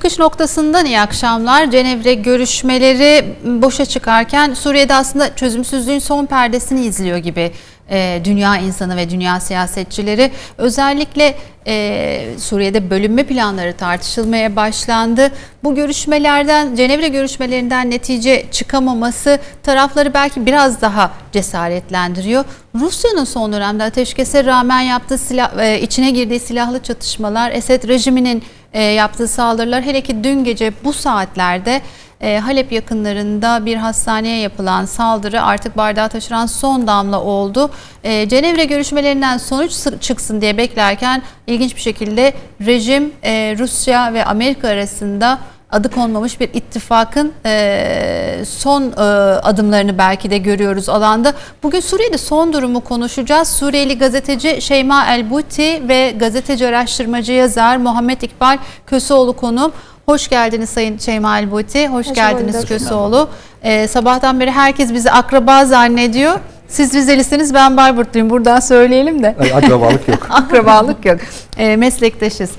Çıkış noktasından iyi akşamlar. Cenevre görüşmeleri boşa çıkarken Suriye'de aslında çözümsüzlüğün son perdesini izliyor gibi e, dünya insanı ve dünya siyasetçileri. Özellikle e, Suriye'de bölünme planları tartışılmaya başlandı. Bu görüşmelerden, Cenevre görüşmelerinden netice çıkamaması tarafları belki biraz daha cesaretlendiriyor. Rusya'nın son dönemde ateşkese rağmen yaptığı silah, e, içine girdiği silahlı çatışmalar, Esed rejiminin e, yaptığı saldırılar hele ki dün gece bu saatlerde e, Halep yakınlarında bir hastaneye yapılan saldırı artık bardağı taşıran son damla oldu. E, Cenevre görüşmelerinden sonuç sı- çıksın diye beklerken ilginç bir şekilde rejim e, Rusya ve Amerika arasında adı konmamış bir ittifakın e, son e, adımlarını belki de görüyoruz alanda. Bugün Suriye'de son durumu konuşacağız. Suriyeli gazeteci Şeyma Elbuti ve gazeteci araştırmacı yazar Muhammed İkbal Köseoğlu konuğum. Hoş geldiniz Sayın Şeyma Elbuti. Hoş, Hoş geldiniz bulduk. Köseoğlu. E, sabahtan beri herkes bizi akraba zannediyor. Siz Rizelisiniz ben Bayburtluyum. Buradan söyleyelim de. Ay, Akrabalık yok. Akrabalık yok. E, meslektaşız.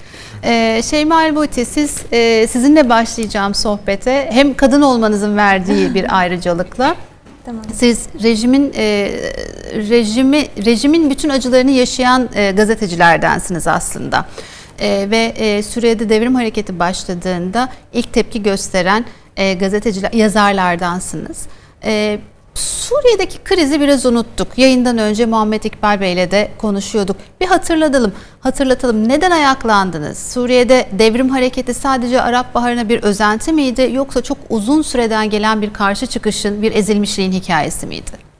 E, Şeyma Elbuti siz e, sizinle başlayacağım sohbete. Hem kadın olmanızın verdiği bir ayrıcalıkla Tamam. siz rejimin e, rejimi rejimin bütün acılarını yaşayan e, gazetecilerdensiniz aslında. E, ve e, Suriye'de devrim hareketi başladığında ilk tepki gösteren e, gazeteciler yazarlardansınız. E, Suriye'deki krizi biraz unuttuk. Yayından önce Muhammed İkbal Bey'le de konuşuyorduk. Bir hatırlatalım, hatırlatalım. Neden ayaklandınız? Suriye'de devrim hareketi sadece Arap Baharı'na bir özenti miydi yoksa çok uzun süreden gelen bir karşı çıkışın, bir ezilmişliğin hikayesi miydi?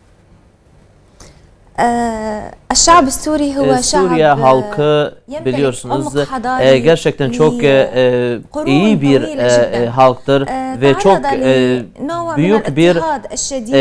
Aşab Suri huve ee, Suriye halkı biliyorsunuz e, gerçekten çok e, iyi bir e, e, e halktır ve çok e, büyük bir e,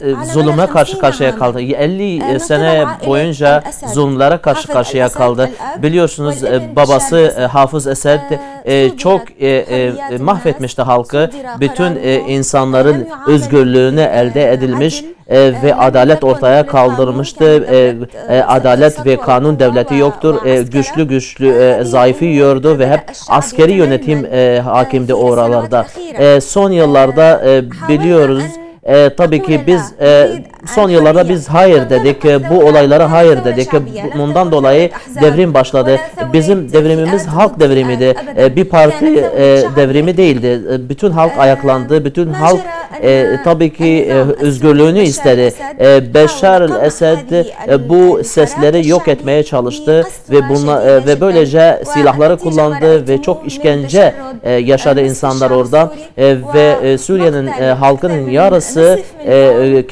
e zulüme karşı karşıya kaldı. 50 sene boyunca zulümlere karşı karşıya kaldı. Biliyorsunuz babası Hafız Esed e, çok e, e, e mahvetmişti halkı. Bütün e, insanların özgürlüğünü elde edilmiş e, e ve adalet ortaya kaldırmıştı. E, e, e, adalet ve kanun devleti yoktur. E, güçlü güçlü e, zayıfı yiyordu ve hep askeri yönetim e, hakimdi oralarda. E, son yıllarda e, biliyoruz. E, tabii ki biz e, son yıllarda biz hayır dedik. Bu olaylara hayır dedik. Bu- Bundan dolayı devrim başladı. Bizim devrimimiz halk devrimiydi. E, Bir parti e, devrimi değildi. E, Bütün halk ayaklandı. Bütün halk e, tabii ki e, özgürlüğünü istedi. E, Beşar el-Esed e, bu sesleri yok etmeye çalıştı ve bunla, e, ve böylece silahları kullandı ve çok işkence e, yaşadı insanlar orada E, ve e, Suriye'nin e, halkının yarısı e, e,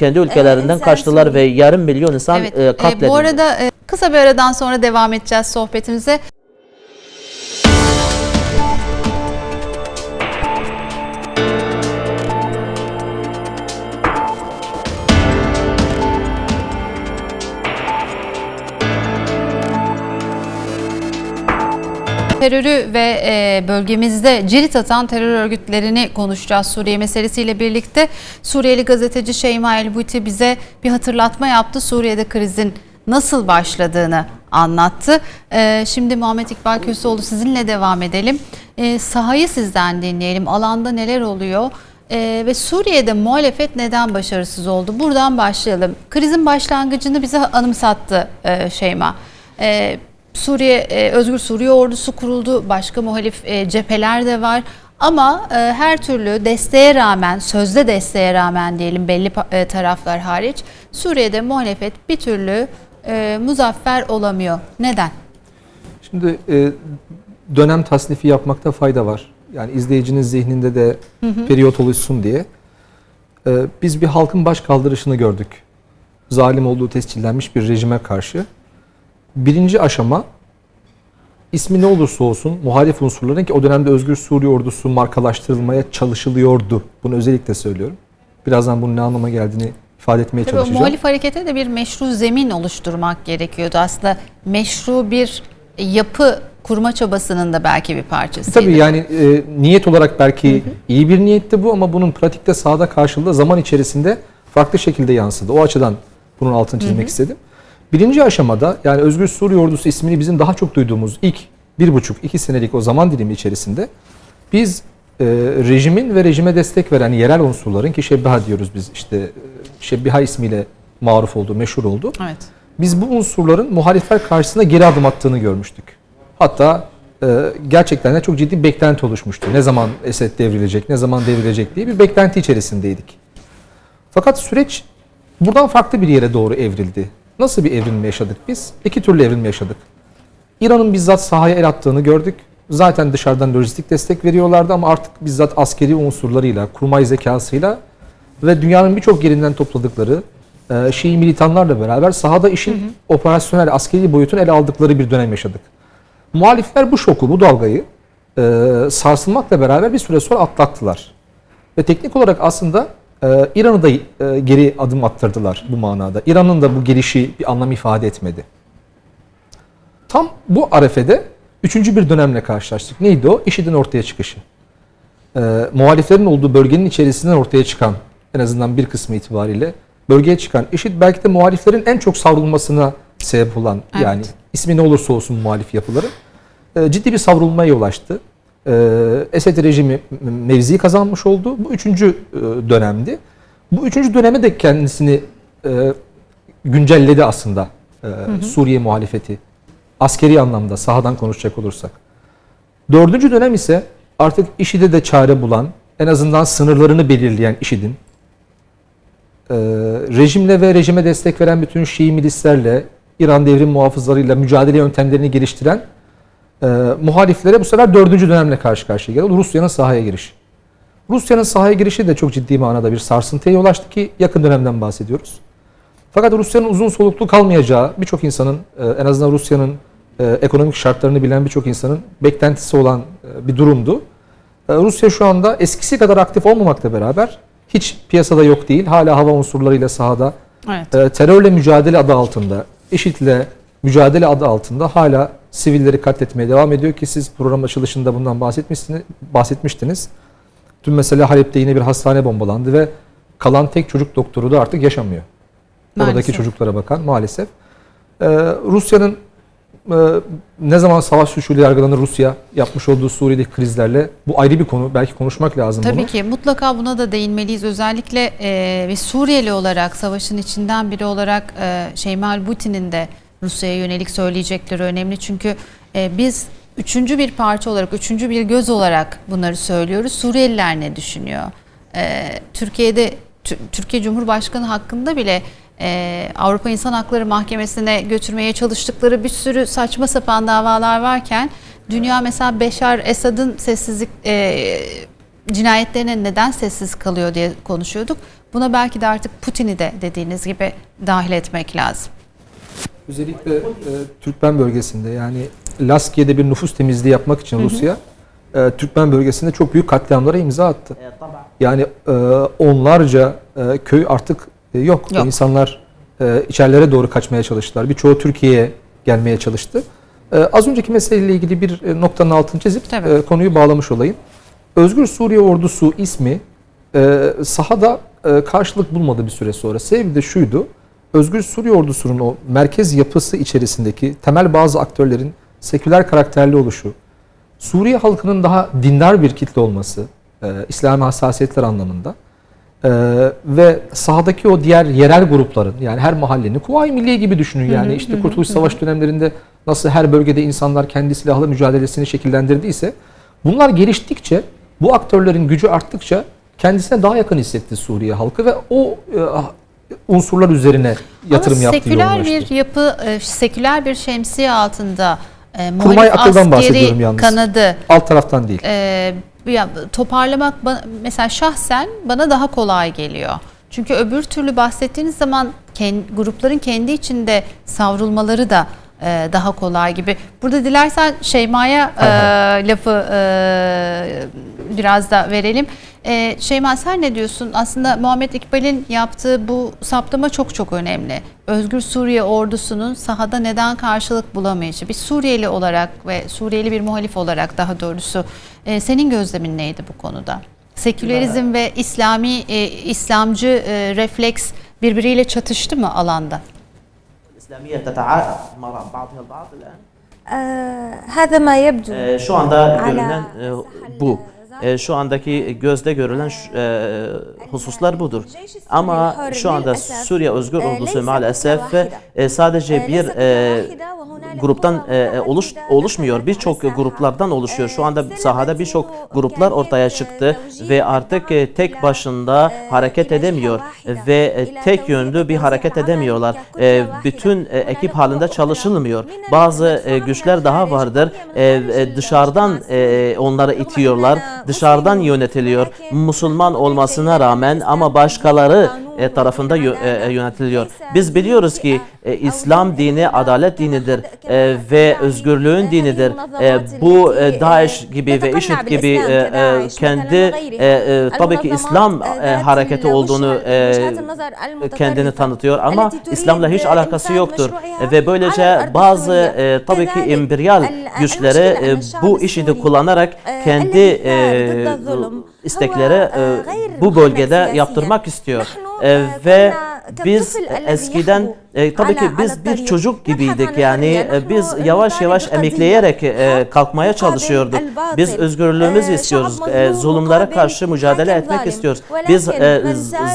ülkelerinden kaçtılar ve yarım milyon insan Evet. e, e, katledildi. bu arada e, kısa bir aradan sonra devam edeceğiz sohbetimize. Terörü ve e, bölgemizde cirit atan terör örgütlerini konuşacağız Suriye meselesiyle birlikte. Suriyeli gazeteci Şeyma Elbuti bize bir hatırlatma yaptı. Suriye'de krizin nasıl başladığını anlattı. E, şimdi Muhammed İkbal Köseoğlu sizinle devam edelim. E, sahayı sizden dinleyelim. Alanda neler oluyor? E, ve Suriye'de muhalefet neden başarısız oldu? Buradan başlayalım. Krizin başlangıcını bize anımsattı e, Şeyma. E, Suriye e, Özgür Suriye Ordusu kuruldu. Başka muhalif e, cepheler de var. Ama e, her türlü desteğe rağmen, sözde desteğe rağmen diyelim belli e, taraflar hariç Suriye'de muhalefet bir türlü e, muzaffer olamıyor. Neden? Şimdi e, dönem tasnifi yapmakta fayda var. Yani izleyicinin zihninde de periyot oluşsun diye. E, biz bir halkın baş kaldırışını gördük. Zalim olduğu tescillenmiş bir rejime karşı. Birinci aşama ismi ne olursa olsun muhalif unsurların ki o dönemde Özgür Suriye Ordusu markalaştırılmaya çalışılıyordu. Bunu özellikle söylüyorum. Birazdan bunun ne anlama geldiğini ifade etmeye Tabii çalışacağım. muhalif harekete de bir meşru zemin oluşturmak gerekiyordu. Aslında meşru bir yapı kurma çabasının da belki bir parçasıydı. Tabii yani e, niyet olarak belki iyi bir niyetti bu ama bunun pratikte sahada karşılığı zaman içerisinde farklı şekilde yansıdı. O açıdan bunun altını çizmek istedim. Birinci aşamada yani Özgür Suriye Ordusu ismini bizim daha çok duyduğumuz ilk bir buçuk, iki senelik o zaman dilimi içerisinde biz e, rejimin ve rejime destek veren yerel unsurların ki şebbiha diyoruz biz işte e, şebbiha ismiyle maruf oldu, meşhur oldu. Evet. Biz bu unsurların muhalifler karşısında geri adım attığını görmüştük. Hatta e, gerçekten de çok ciddi bir beklenti oluşmuştu. Ne zaman Esed devrilecek, ne zaman devrilecek diye bir beklenti içerisindeydik. Fakat süreç buradan farklı bir yere doğru evrildi. Nasıl bir evrilme yaşadık biz? İki türlü evrilme yaşadık. İran'ın bizzat sahaya el attığını gördük. Zaten dışarıdan lojistik destek veriyorlardı ama artık bizzat askeri unsurlarıyla, kurmay zekasıyla ve dünyanın birçok yerinden topladıkları e, Şii militanlarla beraber sahada işin operasyonel askeri boyutunu ele aldıkları bir dönem yaşadık. Muhalifler bu şoku, bu dalgayı e, sarsılmakla beraber bir süre sonra atlattılar. Ve teknik olarak aslında e, İran'ı da e, geri adım attırdılar bu manada. İran'ın da bu gelişi bir anlam ifade etmedi. Tam bu arefede üçüncü bir dönemle karşılaştık. Neydi o? IŞİD'in ortaya çıkışı. E, muhaliflerin olduğu bölgenin içerisinden ortaya çıkan, en azından bir kısmı itibariyle bölgeye çıkan IŞİD belki de muhaliflerin en çok savrulmasına sebep olan Evet. yani ismi ne olursa olsun muhalif yapıları e, ciddi bir savrulmaya yol açtı. E, Esed rejimi m- mevzi kazanmış oldu. Bu üçüncü e, dönemdi. Bu üçüncü döneme de kendisini e, güncelledi aslında e, Suriye muhalefeti. Askeri anlamda sahadan konuşacak olursak. Dördüncü dönem ise artık IŞİD'e de çare bulan, en azından sınırlarını belirleyen IŞİD'in e, rejimle ve rejime destek veren bütün Şii milislerle, İran devrim muhafızlarıyla mücadele yöntemlerini geliştiren e, muhaliflere bu sefer dördüncü dönemle karşı karşıya geldi. Rusya'nın sahaya girişi. Rusya'nın sahaya girişi de çok ciddi manada bir sarsıntıya yol açtı ki yakın dönemden bahsediyoruz. Fakat Rusya'nın uzun soluklu kalmayacağı birçok insanın e, en azından Rusya'nın e, ekonomik şartlarını bilen birçok insanın beklentisi olan e, bir durumdu. E, Rusya şu anda eskisi kadar aktif olmamakla beraber hiç piyasada yok değil. Hala hava unsurlarıyla sahada Evet. e, terörle mücadele adı altında, IŞİD'le mücadele adı altında hala sivilleri katletmeye devam ediyor ki siz program açılışında bundan bahsetmiştiniz. bahsetmiştiniz. Dün mesela Halep'te yine bir hastane bombalandı ve kalan tek çocuk doktoru da artık yaşamıyor. Oradaki Maalesef. çocuklara bakan maalesef. Ee, Rusya'nın e, ne zaman savaş suçuyla yargılanır Rusya yapmış olduğu Suriye'deki krizlerle bu ayrı bir konu. Belki konuşmak lazım Tabii bunu. ki mutlaka buna da değinmeliyiz. Özellikle e, bir Suriyeli olarak, savaşın içinden biri olarak e, Şeymal Butin'in de Rusya'ya yönelik söyleyecekleri önemli. Çünkü e, biz üçüncü bir parça olarak, üçüncü bir göz olarak bunları söylüyoruz. Suriyeliler ne düşünüyor? E, Türkiye'de, Tü- Türkiye Cumhurbaşkanı hakkında bile e, Avrupa İnsan Hakları Mahkemesi'ne götürmeye çalıştıkları bir sürü saçma sapan davalar varken dünya mesela Beşar Esad'ın sessizlik e, cinayetlerine neden sessiz kalıyor diye konuşuyorduk. Buna belki de artık Putin'i de dediğiniz gibi dahil etmek lazım. Özellikle e, Türkmen bölgesinde yani Laskiye'de bir nüfus temizliği yapmak için Rusya e, Türkmen bölgesinde çok büyük katliamlara imza attı. Yani e, onlarca e, köy artık e, yok. Yok. İnsanlar e, içerilere doğru kaçmaya çalıştılar. Birçoğu Türkiye'ye gelmeye çalıştı. E, az önceki meseleyle ilgili bir e, noktanın altını çizip Tabii. e, konuyu bağlamış olayım. Özgür Suriye Ordusu ismi e, sahada e, karşılık bulmadı bir süre sonra. Sebebi de şuydu. Özgür Suriye Ordusu'nun o merkez yapısı içerisindeki temel bazı aktörlerin seküler karakterli oluşu, Suriye halkının daha dindar bir kitle olması, e, İslami hassasiyetler anlamında e, ve sahadaki o diğer yerel grupların yani her mahallenin Kuvayi Milliye gibi düşünün yani. İşte Kurtuluş Savaşı dönemlerinde nasıl her bölgede insanlar kendi silahlı mücadelesini şekillendirdiyse bunlar geliştikçe bu aktörlerin gücü arttıkça kendisine daha yakın hissetti Suriye halkı ve o e, unsurlar üzerine yatırım Ama yaptı seküler bir yapı, e, seküler bir şemsiye altında e, Kurmay akıldan bahsediyorum yalnız. kanadı Alt taraftan değil. e, ya, toparlamak bana, mesela şahsen bana daha kolay geliyor. Çünkü öbür türlü bahsettiğiniz zaman ken- grupların kendi içinde savrulmaları da e, daha kolay gibi. Burada dilersen Şeyma'ya e, lafı e, biraz da verelim. E, Şeyma sen ne diyorsun? Aslında Muhammed İkbal'in yaptığı bu saptama çok çok önemli. Özgür Suriye ordusunun sahada neden karşılık bulamayışı. Bir Suriyeli olarak ve Suriyeli bir muhalif olarak daha doğrusu e, senin gözlemin neydi bu konuda? Sekülerizm ve İslami e, İslamcı e, refleks birbiriyle çatıştı mı alanda? الإسلامية تتعارض مع بعضها البعض الآن؟ آه هذا ما يبدو آه، شو عندها آه، بو e, şu andaki gözde görülen e, hususlar budur. Ama şu anda Suriye Özgür Ordusu maalesef e, sadece bir e, gruptan e, e, oluş oluşmuyor. Birçok gruplardan oluşuyor. Şu anda sahada birçok gruplar ortaya çıktı ve artık e, tek başında hareket edemiyor ve e, tek yönlü bir hareket edemiyorlar. E, bütün e, ekip halinde çalışılmıyor. Bazı e, güçler daha vardır. E, e, dışarıdan e, onları itiyorlar. Dışarıdan yönetiliyor. Musulman olmasına rağmen ama başkaları e, tarafında e, e, yönetiliyor. Biz biliyoruz ki e, İslam dini adalet dinidir e, ve özgürlüğün dinidir. E, bu e, Daesh gibi ve IŞİD gibi e, e, kendi e, e, tabii ki İslam e, hareketi olduğunu e, kendini tanıtıyor ama İslam'la hiç alakası yoktur. Ve böylece bazı e, tabii ki emperyal güçleri e, bu IŞİD'i kullanarak kendi e, istekleri e, bu bölgede yaptırmak istiyor. E, ve biz eskiden e, tabii ki biz bir çocuk gibiydik yani e, biz yavaş yavaş emekleyerek e, kalkmaya çalışıyorduk. Biz özgürlüğümüzü istiyoruz. E, zulümlere karşı mücadele etmek istiyoruz. Biz e,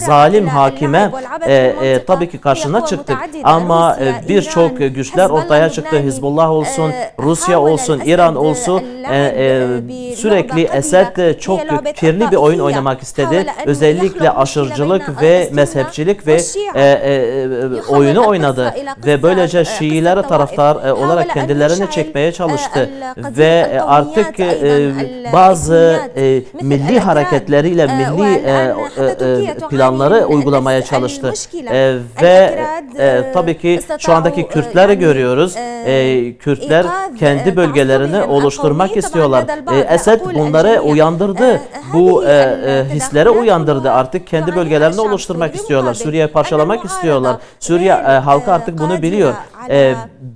zalim hakime e, e, tabii ki karşına çıktık ama e, birçok güçler ortaya çıktı. Hizbullah olsun, Rusya olsun, İran olsun e, e, sürekli Esed e, çok kirli bir oyun oynamak istedi. Özellikle aşırıcılık ve mezhepçilik ve e, e, e, oyunu oynadı ve böylece Şiileri taraftar e, olarak kendilerini çekmeye çalıştı ve e, artık e, bazı e, milli hareketleriyle milli e, e, e, planları uygulamaya çalıştı E, ve e, tabii ki şu andaki Kürtleri görüyoruz. E, Kürtler kendi bölgelerini oluşturmak istiyorlar. E, Esed bunları uyandırdı. Bu e, e, hisleri uyandırdı. Artık kendi bölgelerini oluşturmak istiyorlar. Suriye'yi parçalamak istiyorlar. Suriye e, halkı artık bunu biliyor. E,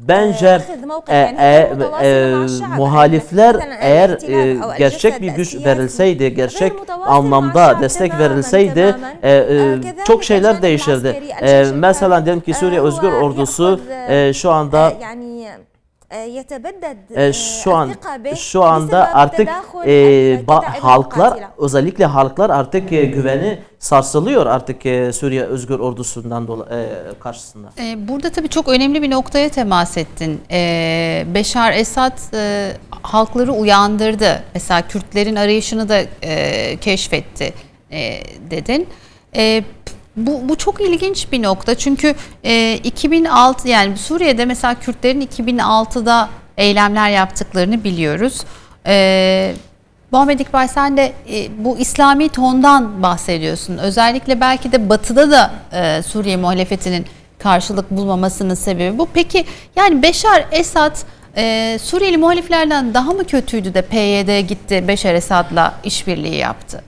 bence e, e, e, muhalifler eğer e, gerçek bir güç verilseydi, gerçek anlamda destek verilseydi e, e, çok şeyler değişirdi. E, mesela diyelim ki Suriye Özgür Ordusu e, şu anda e, şu an şu anda artık e, ba- halklar özellikle halklar artık e, güveni sarsılıyor artık e, Suriye Özgür Ordusu'ndan dolayı karşısında. Ee, Burada tabii çok önemli bir noktaya temas ettin. Ee, Beşar Esad e, halkları uyandırdı. Mesela Kürtlerin arayışını da e, keşfetti e, dedin. E, bu, bu çok ilginç bir nokta çünkü e, 2006 yani Suriye'de mesela Kürtlerin 2006'da eylemler yaptıklarını biliyoruz. E, Muhammed İkbal sen de e, bu İslami tondan bahsediyorsun. Özellikle belki de batıda da e, Suriye muhalefetinin karşılık bulmamasının sebebi bu. Peki yani Beşar Esad e, Suriyeli muhaliflerden daha mı kötüydü de PYD gitti Beşar Esad'la işbirliği yaptı?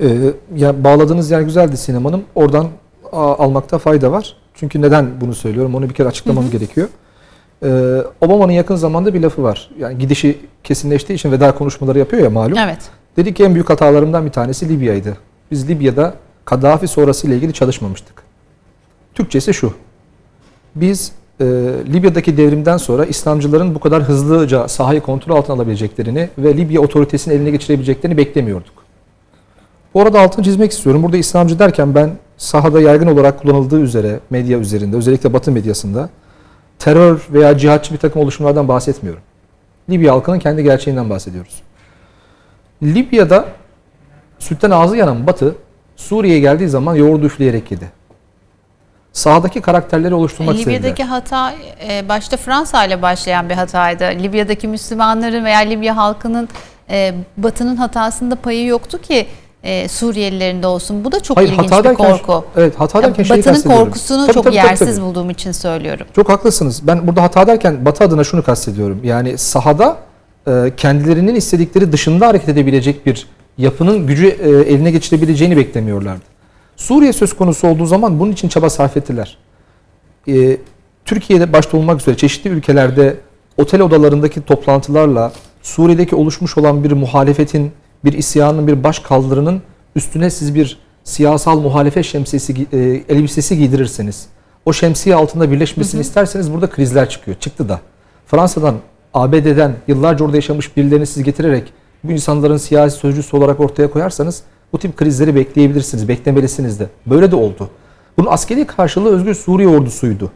Ee, ya bağladığınız yer güzeldi Sinem Hanım. Oradan almakta fayda var. Çünkü neden bunu söylüyorum? Onu bir kere açıklamam gerekiyor. Ee, Obama'nın yakın zamanda bir lafı var. Yani gidişi kesinleştiği için veda konuşmaları yapıyor ya malum. Evet. Dedi ki en büyük hatalarımdan bir tanesi Libya'ydı. Biz Libya'da Kaddafi sonrası ile ilgili çalışmamıştık. Türkçesi şu. Biz e, Libya'daki devrimden sonra İslamcıların bu kadar hızlıca sahayı kontrol altına alabileceklerini ve Libya otoritesini eline geçirebileceklerini beklemiyorduk. Bu arada altını çizmek istiyorum. Burada İslamcı derken ben sahada yaygın olarak kullanıldığı üzere medya üzerinde özellikle Batı medyasında terör veya cihatçı bir takım oluşumlardan bahsetmiyorum. Libya halkının kendi gerçeğinden bahsediyoruz. Libya'da sütten ağzı yanan Batı Suriye'ye geldiği zaman yoğurdu üfleyerek yedi. Sahadaki karakterleri oluşturmak istediler. Libya'daki hata e, başta Fransa ile başlayan bir hataydı. Libya'daki Müslümanların veya Libya halkının e, Batı'nın hatasında payı yoktu ki e, Suriyelilerin de olsun. Bu da çok Hayır, ilginç bir korku. Evet hata derken şeyi Batı'nın kastediyorum. korkusunu Tabii, çok tabii, yersiz tabii. bulduğum için söylüyorum. Çok haklısınız. Ben burada hata derken Batı adına şunu kastediyorum. Yani sahada e, kendilerinin istedikleri dışında hareket edebilecek bir yapının gücü e, eline geçirebileceğini beklemiyorlardı. Suriye söz konusu olduğu zaman bunun için çaba sarf ettiler. E, Türkiye'de başta olmak üzere çeşitli ülkelerde otel odalarındaki toplantılarla Suriye'deki oluşmuş olan bir muhalefetin, bir isyanın, bir baş kaldırının üstüne siz bir siyasal muhalefet şemsiyesi, e, elbisesi giydirirseniz, o şemsiye altında birleşmesini isterseniz burada krizler çıkıyor. Çıktı da. Fransa'dan ABD'den yıllarca orada yaşamış birilerini siz getirerek bu insanların siyasi sözcüsü olarak ortaya koyarsanız bu tip krizleri bekleyebilirsiniz, beklemelisiniz de. Böyle de oldu. Bunun askeri karşılığı Özgür Suriye ordusuydu.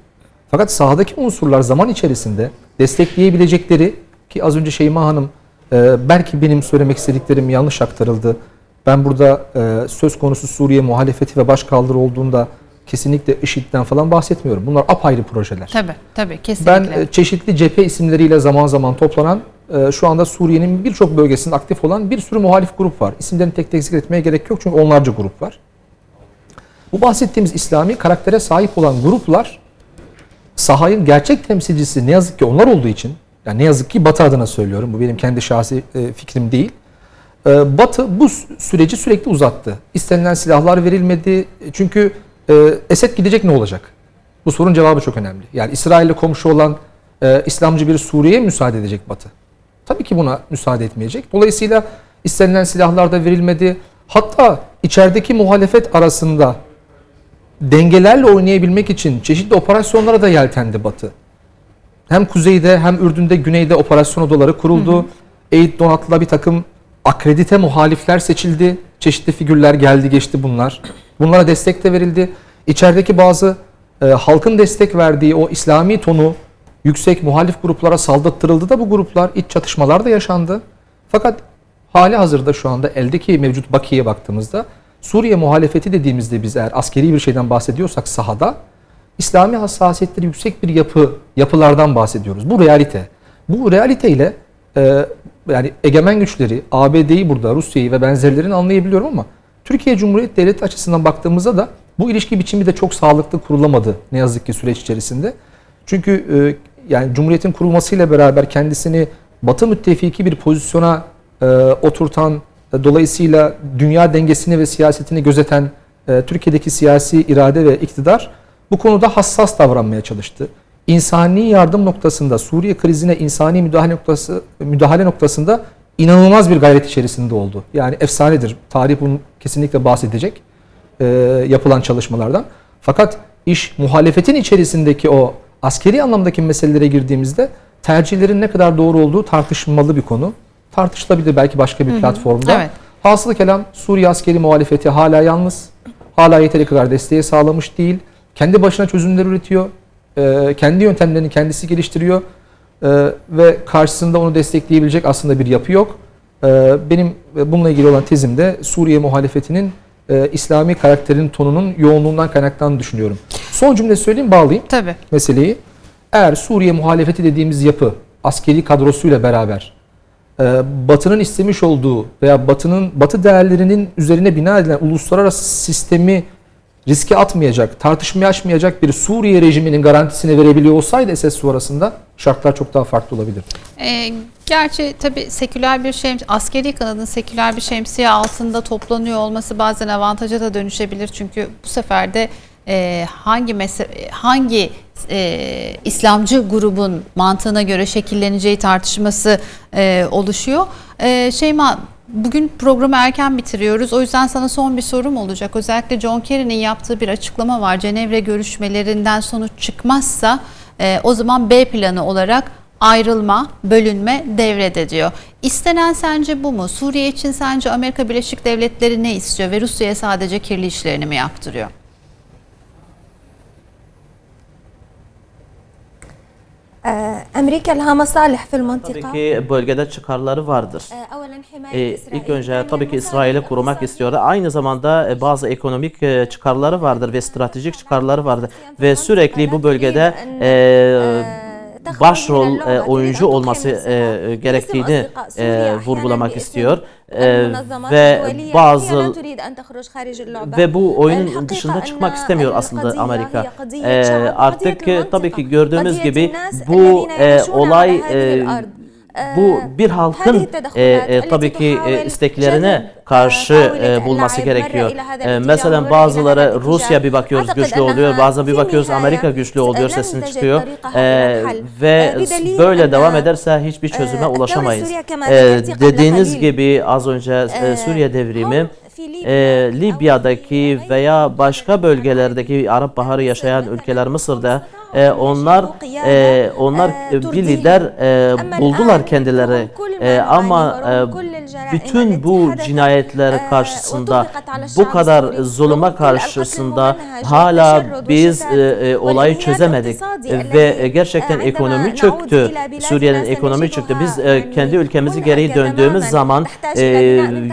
Fakat sahadaki unsurlar zaman içerisinde destekleyebilecekleri ki az önce Şeyma Hanım e, belki benim söylemek istediklerim yanlış aktarıldı. Ben burada e, söz konusu Suriye muhalefeti ve başkaldırı olduğunda kesinlikle IŞİD'den falan bahsetmiyorum. Bunlar apayrı projeler. Tabii tabii kesinlikle. Ben e, çeşitli cephe isimleriyle zaman zaman toplanan e, şu anda Suriye'nin birçok bölgesinde aktif olan bir sürü muhalif grup var. İsimlerini tek tek zikretmeye gerek yok çünkü onlarca grup var. Bu bahsettiğimiz İslami karaktere sahip olan gruplar sahayın gerçek temsilcisi ne yazık ki onlar olduğu için yani ne yazık ki Batı adına söylüyorum bu benim kendi şahsi e, fikrim değil. E, Batı bu sü- süreci sürekli uzattı. İstenilen silahlar verilmedi. Çünkü e, Esed gidecek ne olacak? Bu sorunun cevabı çok önemli. Yani İsrail'le komşu olan İslamcı bir Suriye'ye müsaade edecek Batı. Tabii ki buna müsaade etmeyecek. Dolayısıyla istenilen silahlar da verilmedi. Hatta içerideki muhalefet arasında dengelerle oynayabilmek için çeşitli operasyonlara da yeltendi Batı. Hem kuzeyde hem Ürdün'de güneyde operasyon odaları kuruldu. Eğit donatlı bir takım akredite muhalifler seçildi. Çeşitli figürler geldi geçti bunlar. Bunlara destek de verildi. İçerideki bazı e, halkın destek verdiği o İslami tonu yüksek muhalif gruplara saldırttırıldı da bu gruplar iç çatışmalar da yaşandı. Fakat hali hazırda şu anda eldeki mevcut bakiye baktığımızda Suriye muhalefeti dediğimizde biz eğer askeri bir şeyden bahsediyorsak sahada İslami hassasiyetleri yüksek bir yapı yapılardan bahsediyoruz. Bu realite. Bu realiteyle e, yani egemen güçleri, ABD'yi burada, Rusya'yı ve benzerlerini anlayabiliyorum ama Türkiye Cumhuriyeti Devleti açısından baktığımızda da bu ilişki biçimi de çok sağlıklı kurulamadı ne yazık ki süreç içerisinde. Çünkü e, yani Cumhuriyet'in kurulmasıyla beraber kendisini Batı müttefiki bir pozisyona e, oturtan, e, dolayısıyla dünya dengesini ve siyasetini gözeten e, Türkiye'deki siyasi irade ve iktidar bu konuda hassas davranmaya çalıştı. İnsani yardım noktasında, Suriye krizine insani müdahale noktası müdahale noktasında inanılmaz bir gayret içerisinde oldu. Yani efsanedir. Tarih bunu kesinlikle bahsedecek e, yapılan çalışmalardan. Fakat iş muhalefetin içerisindeki o askeri anlamdaki meselelere girdiğimizde tercihlerin ne kadar doğru olduğu tartışmalı bir konu. Tartışılabilir belki başka bir platformda. Evet. Hasılı kelam Suriye askeri muhalefeti hala yalnız. Hala yeteri kadar desteği sağlamış değil. Kendi başına çözümler üretiyor. Ee, kendi yöntemlerini kendisi geliştiriyor. Ee, ve karşısında onu destekleyebilecek aslında bir yapı yok. Ee, benim bununla ilgili olan tezim de Suriye muhalefetinin e, İslami karakterin tonunun yoğunluğundan kaynaklandığını düşünüyorum. Son cümle söyleyeyim bağlayayım Tabii. meseleyi. Eğer Suriye muhalefeti dediğimiz yapı askeri kadrosuyla beraber e, Batı'nın istemiş olduğu veya Batı'nın Batı değerlerinin üzerine bina edilen uluslararası sistemi riske atmayacak, tartışmaya açmayacak bir Suriye rejiminin garantisini verebiliyor olsaydı esas sonrasında şartlar çok daha farklı olabilir. E, gerçi tabii seküler bir şems, askeri kanadın seküler bir şemsiye altında toplanıyor olması bazen avantaja da dönüşebilir. Çünkü bu sefer de e, hangi mese- hangi e, İslamcı grubun mantığına göre şekilleneceği tartışması e, oluşuyor. E, Şeyma bugün programı erken bitiriyoruz. O yüzden sana son bir sorum olacak. Özellikle John Kerry'nin yaptığı bir açıklama var. Cenevre görüşmelerinden sonuç çıkmazsa e, o zaman B planı olarak ayrılma, bölünme devrede diyor. İstenen sence bu mu? Suriye için sence Amerika Birleşik Devletleri ne istiyor ve Rusya'ya sadece kirli işlerini mi yaptırıyor? آه، أمريكا لها مصالح في Tabii المنطقة ki bölgede çıkarları vardır. آه، أولا حماية Ee, إسرائيل ilk önce ثانياً tabii ki مصالح İsrail'i korumak اقتصادية. istiyor. Aynı zamanda e, bazı ekonomik e, çıkarları vardır ve stratejik çıkarları vardır. Ve sürekli bu bölgede e, başrol e, oyuncu olması e, gerektiğini e, vurgulamak istiyor. E, ve bazı ve bu oyunun dışında çıkmak istemiyor aslında Amerika. E, artık e, tabii ki gördüğümüz gibi bu e, olay e, bu bir halkın e, e, tabii ki e, isteklerine karşı e, bulması gerekiyor. E, mesela bazıları Rusya bir bakıyoruz güçlü oluyor, bazen bir bakıyoruz Amerika güçlü oluyor sesini çıkıyor. E, ve böyle devam ederse hiçbir çözüme ulaşamayız. E, dediğiniz gibi az önce e, Suriye devrimi e, Libya'daki veya başka bölgelerdeki Arap Baharı yaşayan ülkeler Mısır'da e, onlar e, onlar e, bir lider e, buldular kendileri. E, ama e, bütün bu cinayetler karşısında bu kadar zulüme karşısında hala biz e, e, olayı çözemedik. ve e, gerçekten ekonomi çöktü. Suriye'nin ekonomi çöktü. Biz e, kendi ülkemizi geri döndüğümüz zaman e,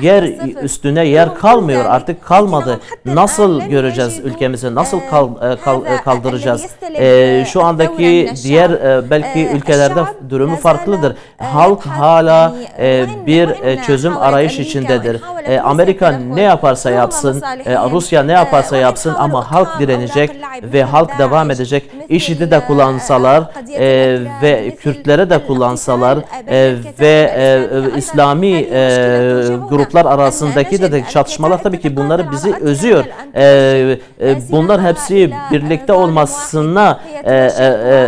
yer üstüne yer kalmıyor. Artık kalmadı. Nasıl göreceğiz ülkemizi? Nasıl kal, e, kal- e, kaldıracağız? E, şu andaki diğer e, belki ülkelerde durumu farklıdır halk hala e, bir e, çözüm arayış içindedir E, Amerika ne yaparsa yapsın e, Rusya ne yaparsa yapsın ama halk direnecek ve halk devam edecek IŞİD'i de kullansalar e, ve Kürtlere de kullansalar e, ve e, e, İslami e, gruplar arasındaki de, de çatışmalar tabii ki bunları bizi özüyor. E, e, bunlar hepsi birlikte olmasına e, e, e,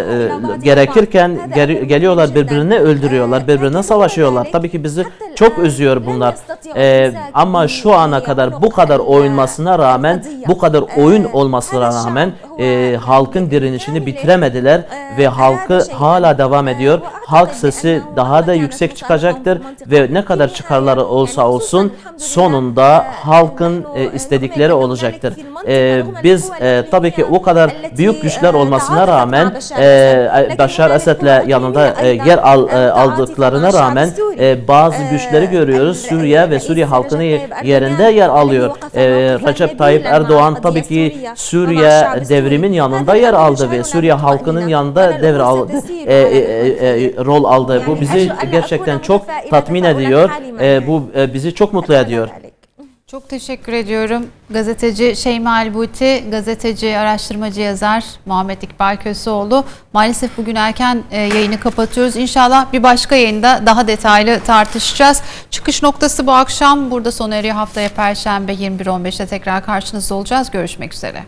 e, gerekirken geliyorlar birbirini öldürüyorlar, birbirine savaşıyorlar. Tabii ki bizi çok üzüyor bunlar. E, ama şu ana kadar bu kadar oyunmasına rağmen, bu kadar oyun olmasına rağmen e, halkın direnişini bitiremediler ve halkı hala devam ediyor. Halk sesi daha da yüksek çıkacaktır ve ne kadar çıkarları olsa olsun sonunda halkın e, istedikleri olacaktır. E, biz e, tabii ki o kadar büyük güçler olmasına rağmen e, Başar Esed'le yanında e, yer al, e, aldıklarına rağmen e, bazı güçleri görüyoruz. Suriye ve Suriye halkını yerinde yer alıyor. E, Recep Tayyip Erdoğan tabii ki Suriye devrimin yanında yer aldı ve Suriye halkının yanında devir aldı, e, e, e, e, rol aldı. Bu bizi gerçekten çok tatmin ediyor. E, bu e, bizi çok mutlu ediyor. Çok teşekkür ediyorum. Gazeteci Şeyma Elbuti, gazeteci, araştırmacı yazar Muhammed İkbal Köseoğlu. Maalesef bugün erken e, yayını kapatıyoruz. İnşallah bir başka yayında daha detaylı tartışacağız. Çıkış noktası bu akşam. Burada sona eriyor. Haftaya Perşembe 21.15'te tekrar karşınızda olacağız. Görüşmek üzere.